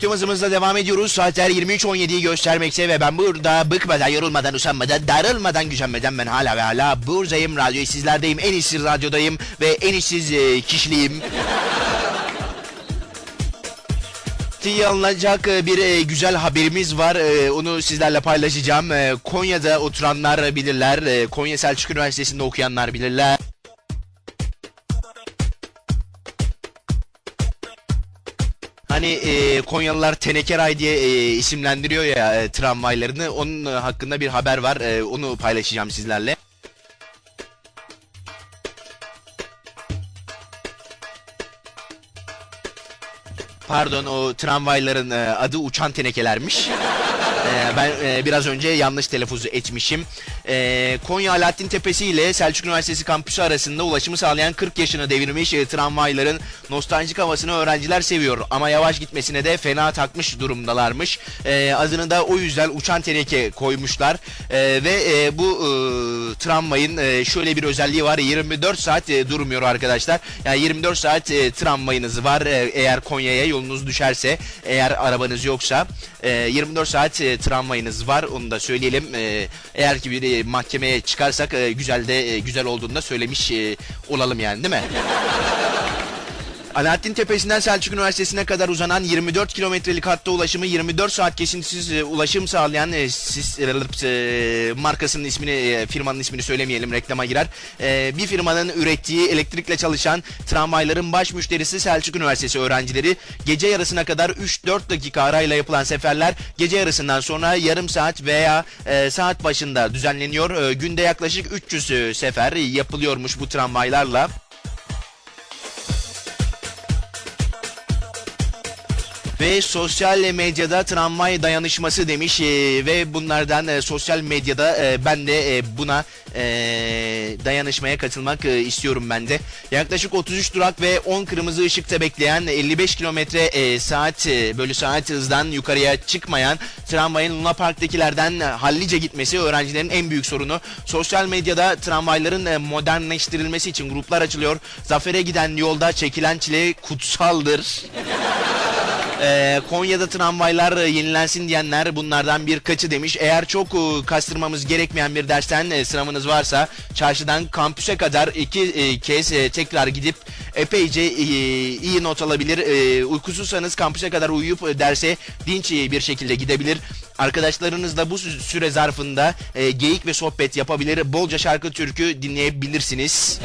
Tüm hızımızla devam ediyoruz. Saatler 23.17'yi göstermekte ve ben burada bıkmadan, yorulmadan, usanmadan, darılmadan, gücenmeden ben hala ve hala buradayım. Radyo sizlerdeyim. En iyisi radyodayım ve en iyisiz e, kişiliğim. Diye alınacak e, bir e, güzel haberimiz var. E, Onu sizlerle paylaşacağım. Konya'da oturanlar bilirler. Konya Selçuk Üniversitesi'nde okuyanlar bilirler. Hani e, Konyalılar Teneke Ray diye e, isimlendiriyor ya e, tramvaylarını. Onun e, hakkında bir haber var. E, onu paylaşacağım sizlerle. Pardon o tramvayların e, adı uçan tenekelermiş. E, ben e, biraz önce yanlış telaffuz etmişim. E, Konya Alaaddin Tepesi ile Selçuk Üniversitesi kampüsü arasında ulaşımı sağlayan 40 yaşını devirmiş e, tramvayların nostaljik havasını öğrenciler seviyor. Ama yavaş gitmesine de fena takmış durumdalarmış. E, adını da o yüzden uçan teneke koymuşlar. E, ve e, bu e, tramvayın e, şöyle bir özelliği var. 24 saat e, durmuyor arkadaşlar. Yani 24 saat e, tramvayınız var. E, eğer Konya'ya yolunuz düşerse, eğer arabanız yoksa e, 24 saat e, tramvayınız var. Onu da söyleyelim. E, eğer ki bir mahkemeye çıkarsak e, güzel de e, güzel olduğunu da söylemiş e, olalım yani değil mi? Alaaddin Tepesi'nden Selçuk Üniversitesi'ne kadar uzanan 24 kilometrelik hatta ulaşımı 24 saat kesintisiz e, ulaşım sağlayan e, e, markasının ismini, firmanın ismini söylemeyelim reklama girer. Bir firmanın ürettiği elektrikle çalışan tramvayların baş müşterisi Selçuk Üniversitesi öğrencileri gece yarısına kadar 3-4 dakika arayla yapılan seferler gece yarısından sonra yarım saat veya saat başında düzenleniyor. Günde yaklaşık 300 e, sefer yapılıyormuş bu tramvaylarla. Ve sosyal medyada tramvay dayanışması demiş e, ve bunlardan e, sosyal medyada e, ben de e, buna e, dayanışmaya katılmak e, istiyorum ben de. Yaklaşık 33 durak ve 10 kırmızı ışıkta bekleyen 55 kilometre e, saat e, bölü saat hızdan yukarıya çıkmayan tramvayın Luna Park'takilerden e, hallice gitmesi öğrencilerin en büyük sorunu. Sosyal medyada tramvayların e, modernleştirilmesi için gruplar açılıyor. Zafere giden yolda çekilen çile kutsaldır. Ee, Konya'da tramvaylar e, yenilensin diyenler bunlardan birkaçı demiş. Eğer çok e, kastırmamız gerekmeyen bir dersten e, sınavınız varsa çarşıdan kampüse kadar iki e, kez e, tekrar gidip epeyce e, iyi not alabilir. E, uykusuzsanız kampüse kadar uyuyup e, derse dinç e, bir şekilde gidebilir. Arkadaşlarınızla bu sü- süre zarfında e, geyik ve sohbet yapabilir. Bolca şarkı türkü dinleyebilirsiniz.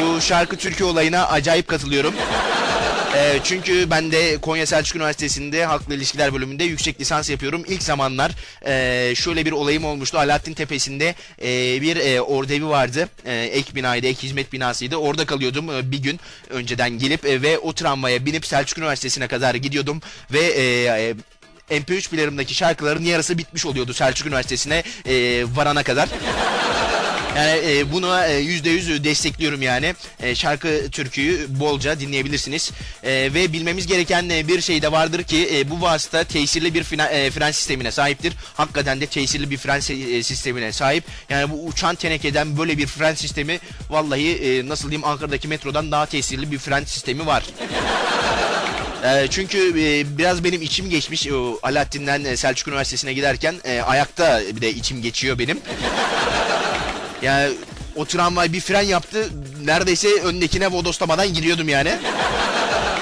Bu şarkı türkü olayına acayip katılıyorum. Ee, çünkü ben de Konya Selçuk Üniversitesi'nde Halkla İlişkiler bölümünde yüksek lisans yapıyorum. İlk zamanlar e, şöyle bir olayım olmuştu. Alaaddin Tepesi'nde e, bir e, ordevi vardı. E, ek binaydı, ek hizmet binasıydı. Orada kalıyordum e, bir gün önceden gelip e, ve o tramvaya binip Selçuk Üniversitesi'ne kadar gidiyordum ve e, e, MP3 player'ımdaki şarkıların yarısı bitmiş oluyordu Selçuk Üniversitesi'ne e, varana kadar. Yani e, bunu e, yüzde yüz destekliyorum yani. E, şarkı türküyü bolca dinleyebilirsiniz. E, ve bilmemiz gereken e, bir şey de vardır ki e, bu vasıta tesirli bir fren, e, fren sistemine sahiptir. Hakikaten de tesirli bir fren e, sistemine sahip. Yani bu uçan tenekeden böyle bir fren sistemi vallahi e, nasıl diyeyim Ankara'daki metrodan daha tesirli bir fren sistemi var. Çünkü biraz benim içim geçmiş o Alaaddin'den Selçuk Üniversitesi'ne giderken ayakta bir de içim geçiyor benim. Yani o tramvay bir fren yaptı. Neredeyse öndekine bodoslamadan gidiyordum yani.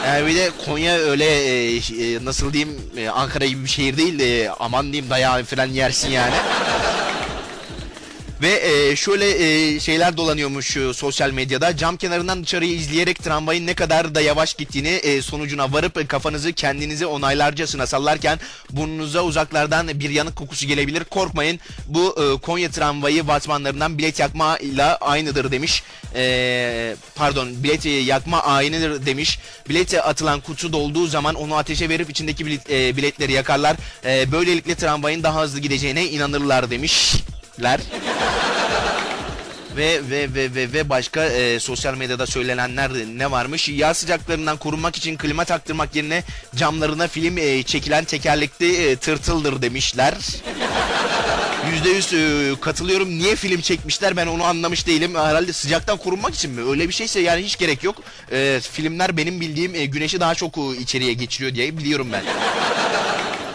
Yani bir de Konya öyle e, e, nasıl diyeyim e, Ankara gibi bir şehir değil de aman diyeyim dayağı fren yersin yani. Ve e, şöyle e, şeyler dolanıyormuş e, sosyal medyada. Cam kenarından dışarıyı izleyerek tramvayın ne kadar da yavaş gittiğini e, sonucuna varıp e, kafanızı kendinizi onaylarcasına sallarken burnunuza uzaklardan bir yanık kokusu gelebilir. Korkmayın bu e, Konya tramvayı vatmanlarından bilet yakma ile aynıdır demiş. E, pardon bilet yakma aynıdır demiş. Bilete atılan kutu dolduğu zaman onu ateşe verip içindeki bilet, e, biletleri yakarlar. E, böylelikle tramvayın daha hızlı gideceğine inanırlar demişler. Ve ve ve ve ve başka e, sosyal medyada söylenenler ne varmış? Yağ sıcaklarından korunmak için klima taktırmak yerine camlarına film e, çekilen tekerlekli e, tırtıldır demişler. Yüzde yüz e, katılıyorum. Niye film çekmişler ben onu anlamış değilim. Herhalde sıcaktan korunmak için mi? Öyle bir şeyse yani hiç gerek yok. E, filmler benim bildiğim e, güneşi daha çok e, içeriye geçiriyor diye biliyorum ben.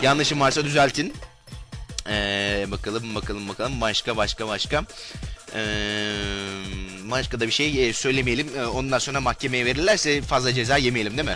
Yanlışım varsa düzeltin. Ee, bakalım bakalım bakalım başka başka başka. Ee, başka da bir şey e, söylemeyelim. Ee, ondan sonra mahkemeye verirlerse fazla ceza yemeyelim değil mi?